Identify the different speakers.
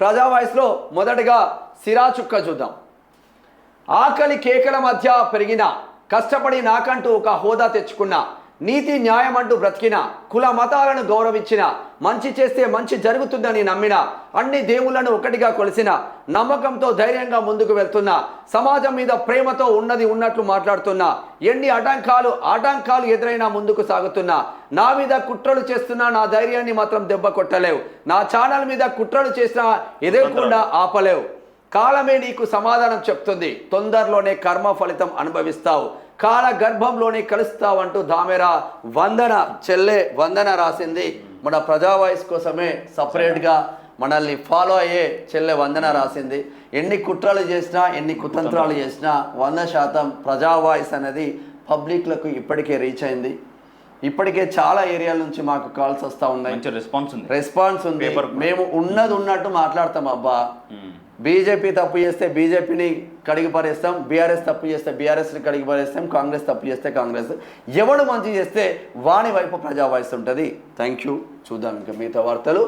Speaker 1: ప్రజా వాయిస్లో మొదటగా సిరా చుక్క చూద్దాం. ఆకలి కేకల మధ్య పెరిగిన కష్టపడి నాకంటూ ఒక హోదా తెచ్చుకున్న నీతి న్యాయం అంటూ బ్రతికిన కుల మతాలను గౌరవించిన మంచి చేస్తే మంచి జరుగుతుందని నమ్మిన అన్ని దేవుళ్ళను ఒకటిగా కొలిసిన నమ్మకంతో ధైర్యంగా ముందుకు వెళ్తున్న సమాజం మీద ప్రేమతో ఉన్నది ఉన్నట్లు మాట్లాడుతున్న ఎన్ని ఆటంకాలు ఆటంకాలు ఎదురైనా ముందుకు సాగుతున్నా నా మీద కుట్రలు చేస్తున్నా నా ధైర్యాన్ని మాత్రం దెబ్బ కొట్టలేవు. నా ఛానల్ మీద కుట్రలు చేసినా ఎదురకుండా ఆపలేవు. కాలమే నీకు సమాధానం చెప్తుంది. తొందరలోనే కర్మ ఫలితం అనుభవిస్తావు. కాల గర్భంలోనే కలుస్తావు అంటూ దామెరా వందన చెల్లె వందన రాసింది. మన ప్రజా వాయిస్ కోసమే సపరేట్గా మనల్ని ఫాలో అయ్యే చెల్లె వందన రాసింది. ఎన్ని కుట్రలు చేసినా ఎన్ని కుతంత్రాలు చేసినా వంద శాతం ప్రజా వాయిస్ అనేది పబ్లిక్లకు ఇప్పటికే రీచ్ అయింది. ఇప్పటికే చాలా ఏరియాల నుంచి మాకు కాల్స్ వస్తూ ఉన్నాయి.
Speaker 2: రెస్పాన్స్ ఉంది.
Speaker 1: రెస్పాన్స్ ఉంది. మేము ఉన్నది ఉన్నట్టు మాట్లాడతాం అబ్బా. బీజేపీ తప్పు చేస్తే బీజేపీని కడిగి పారేస్తాం బీఆర్ఎస్ తప్పు చేస్తే బీఆర్ఎస్ని కడిగి పారేస్తాం కాంగ్రెస్ తప్పు చేస్తే కాంగ్రెస్. ఎవడు మంచి చేస్తే వాని వైపు ప్రజా వాయిస్ ఉంటుంది. థ్యాంక్ యూ చూద్దాం ఇంకా మిగతా వార్తలు.